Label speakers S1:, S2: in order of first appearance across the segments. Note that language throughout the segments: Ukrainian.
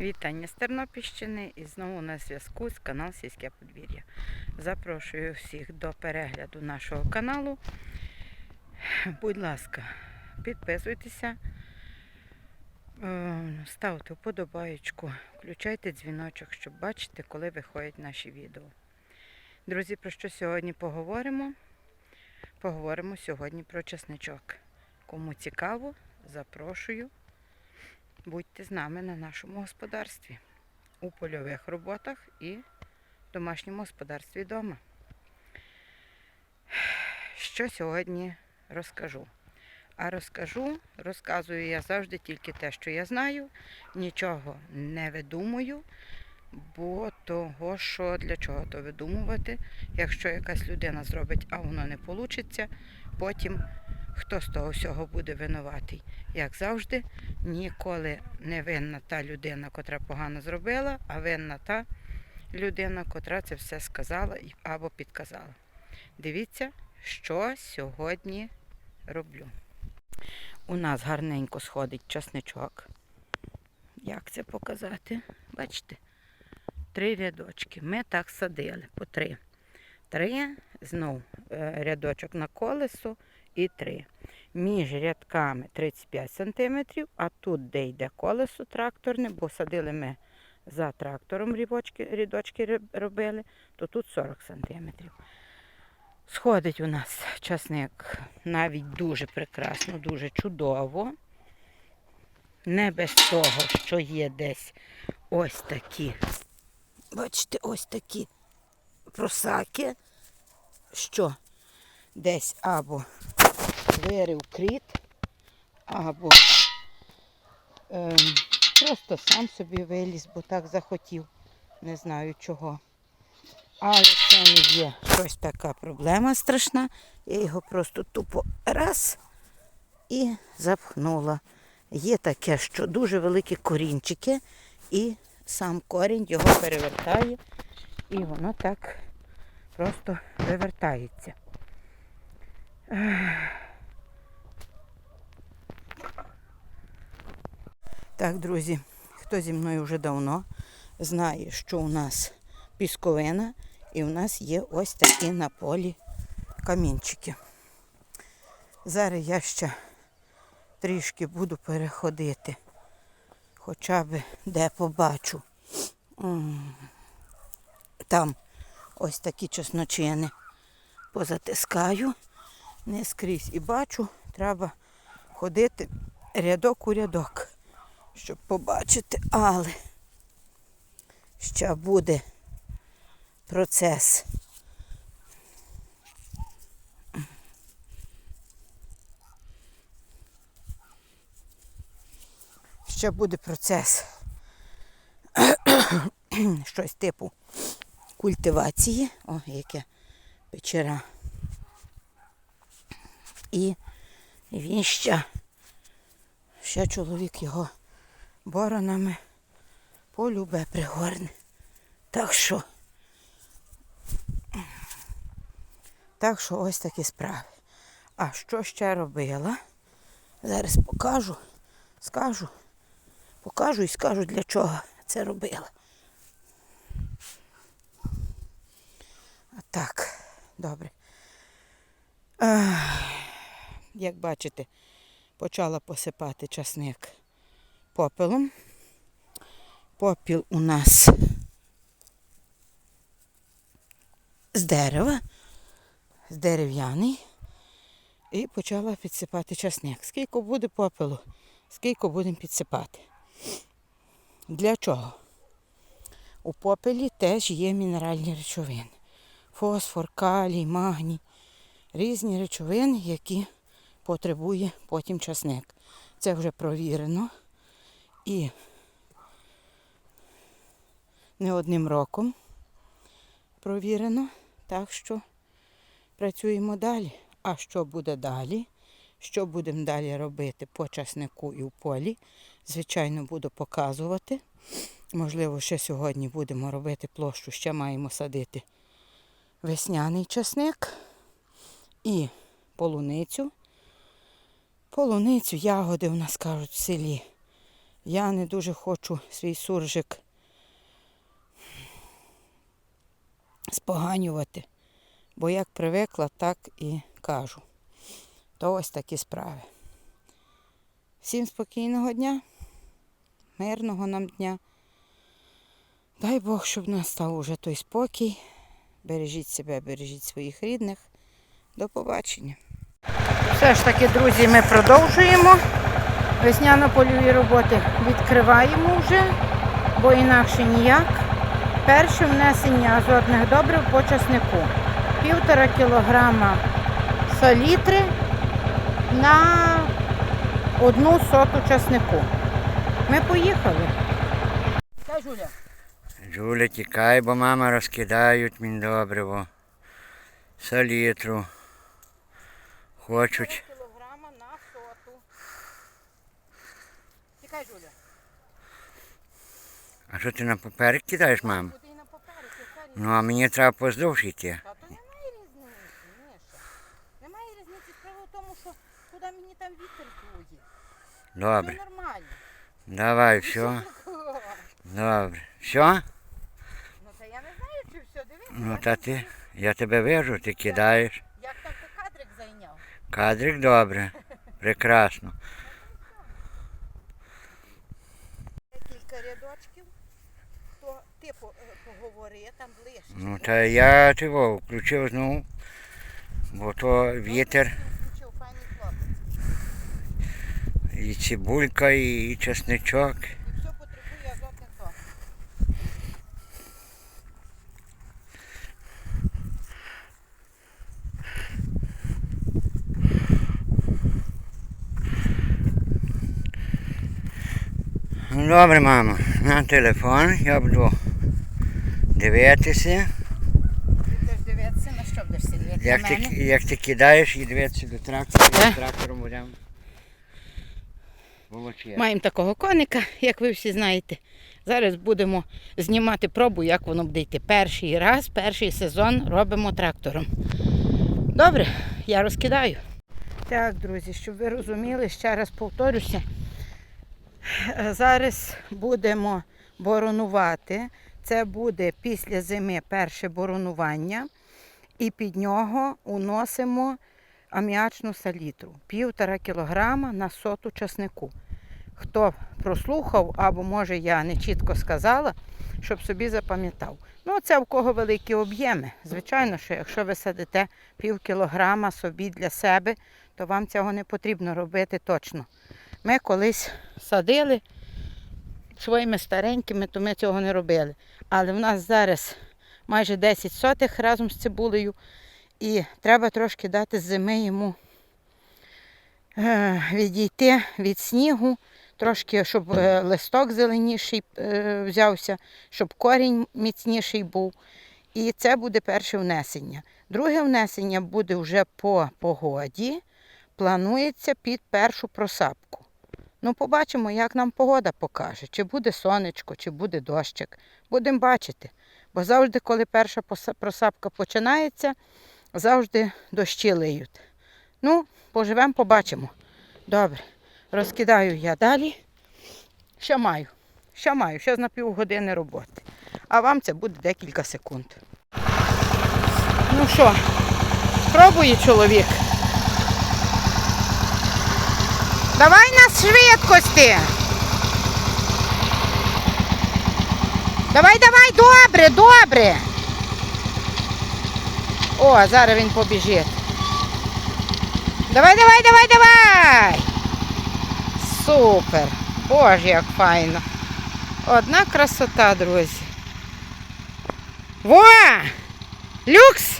S1: Вітання з Тернопільщини і знову на зв'язку з канал Сільське подвір'я. Запрошую всіх до перегляду нашого каналу. Будь ласка, підписуйтеся, е, ставте вподобаєчку, включайте дзвіночок, щоб бачити, коли виходять наші відео. Друзі, про що сьогодні поговоримо? Поговоримо сьогодні про чесничок. Кому цікаво, запрошую. Будьте з нами на нашому господарстві у польових роботах і домашньому господарстві вдома. Що сьогодні розкажу? А розкажу, розказую я завжди тільки те, що я знаю, нічого не видумую, бо того, що для чого то видумувати, якщо якась людина зробить, а воно не вийде, потім хто з того всього буде винуватий. Як завжди, ніколи не винна та людина, котра погано зробила, а винна та людина, котра це все сказала або підказала. Дивіться, що сьогодні роблю. У нас гарненько сходить часничок. Як це показати? Бачите? Три рядочки. Ми так садили по три. Три, знов е, рядочок на колесо і три між рядками 35 см, а тут, де йде колесо тракторне, бо садили ми за трактором рібочки, рядочки робили, то тут 40 см. Сходить у нас часник навіть дуже прекрасно, дуже чудово. Не без того, що є десь ось такі. Бачите, ось такі просаки, що десь або вирив кріт, або ем, просто сам собі виліз, бо так захотів. Не знаю чого. Але це не є щось така проблема страшна. Я його просто тупо раз і запхнула. Є таке, що дуже великі корінчики, і сам корінь його перевертає, і воно так просто вивертається. Так, друзі, хто зі мною вже давно знає, що у нас пісковина і у нас є ось такі на полі камінчики. Зараз я ще трішки буду переходити, хоча б де побачу. Там ось такі чесночини позатискаю не скрізь. І бачу, треба ходити рядок у рядок щоб побачити, але ще буде процес. Ще буде процес щось типу культивації. О, яке печера. І він ще, ще чоловік його боронами полюбе пригорне. Так що, так що ось такі справи. А що ще робила? Зараз покажу, скажу, покажу і скажу для чого це робила. Так, добре. Як бачите, почала посипати часник попелом. Попіл у нас з дерева, з дерев'яний. І почала підсипати часник. Скільки буде попелу, скільки будемо підсипати. Для чого? У попелі теж є мінеральні речовини. Фосфор, калій, магній. Різні речовини, які потребує потім часник. Це вже провірено. І не одним роком провірено. Так що працюємо далі. А що буде далі? Що будемо далі робити по часнику і в полі? Звичайно, буду показувати. Можливо, ще сьогодні будемо робити площу, ще маємо садити весняний часник і полуницю. Полуницю, ягоди у нас кажуть в селі Я не дуже хочу свій суржик споганювати, бо як привикла, так і кажу. То ось такі справи. Всім спокійного дня, мирного нам дня. Дай Бог, щоб настав уже той спокій. Бережіть себе, бережіть своїх рідних. До побачення. Все ж таки, друзі, ми продовжуємо весняно-польові роботи. Відкриваємо вже, бо інакше ніяк. Перше внесення азотних добрив по часнику. Півтора кілограма салітри на одну соту часнику. Ми поїхали. Та, Жуля.
S2: Жуля, тікай, бо мама розкидають мені добриво. Салітру. Хочуть.
S1: кілограма на соту. Тікай, Жуля.
S2: А що ти на папер кидаєш, мам?
S1: Куди на папері,
S2: Ну а мені треба поздовж йти.
S1: Та то немає різниці, Міша. Немає різниці. Справа в тому, що куди мені там вітер дує.
S2: Добре.
S1: Це нормально.
S2: Давай, все. Добре. Все?
S1: Ну та я не знаю, чи все, дивись.
S2: Ну та ти. Я тебе вижу, ти кидаєш.
S1: Як там ти кадрик зайняв?
S2: Кадрик добре. Прекрасно.
S1: Кілька рядочків. Хто ти по- е, поговори, там ближче.
S2: Ну та я чого, включив знову. Бо то вітер,
S1: хлопець.
S2: і цибулька, і чесничок.
S1: І все потребує азотних добрив.
S2: Ну, Добре, мамо, на телефон я буду дивитися.
S1: Ти будеш дивитися, на що будеш дивитися?
S2: Як ти, як ти кидаєш і дивитися до трактора, трактором будемо.
S1: Маємо такого коника, як ви всі знаєте. Зараз будемо знімати пробу, як воно буде йти. Перший раз, перший сезон робимо трактором. Добре, я розкидаю. Так, друзі, щоб ви розуміли, ще раз повторюся. Е, Зараз будемо боронувати. Це буде після зими перше боронування. І під нього уносимо аміачну салітру. Півтора кілограма на соту часнику. Хто прослухав, або може я не чітко сказала, щоб собі запам'ятав. Ну, це в кого великі об'єми. Звичайно, що якщо ви садите пів кілограма собі для себе, то вам цього не потрібно робити точно. Ми колись садили своїми старенькими, то ми цього не робили. Але в нас зараз майже 10 сотих разом з цибулею. І треба трошки дати з зими йому е, відійти від снігу, трошки, щоб е, листок зеленіший е, взявся, щоб корінь міцніший був. І це буде перше внесення. Друге внесення буде вже по погоді. Планується під першу просапку. Ну, побачимо, як нам погода покаже, чи буде сонечко, чи буде дощик. Будемо бачити. Бо завжди, коли перша просапка починається, завжди дощі лиють. Ну, поживемо, побачимо. Добре. Розкидаю я далі. Що маю? Що маю? Ще на півгодини роботи. А вам це буде декілька секунд. Ну що, пробує чоловік. Давай на швидкості. Давай, давай, добре, добре. О, зараз він побіжить. Давай, давай, давай, давай. Супер. Боже, як файно. Одна красота, друзі. Во! Люкс!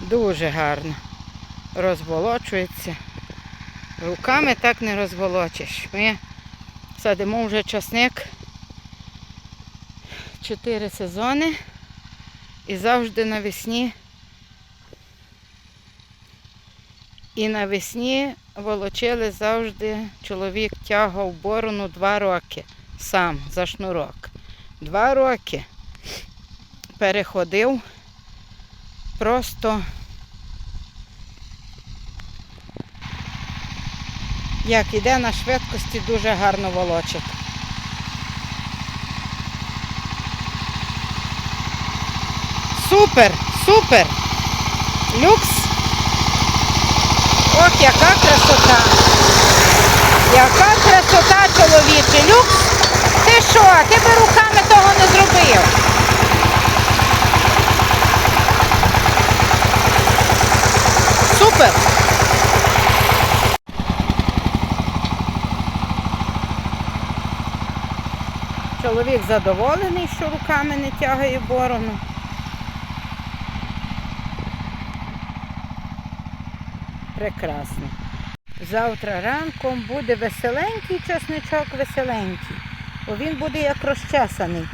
S1: Дуже гарно. Розволочується. Руками так не розволочиш. Ми садимо вже часник чотири сезони і завжди навесні. І навесні волочили завжди, чоловік тягав борону два роки сам за шнурок. Два роки переходив просто як іде на швидкості, дуже гарно волочить. Супер, супер! Люкс! Ох, яка красота! Яка красота, чоловіче! Люкс! Ти що? Ти би руками того не зробив. Супер! Чоловік задоволений, що руками не тягає борону. Прекрасно. Завтра ранком буде веселенький часничок, веселенький. Бо він буде як розчесаний.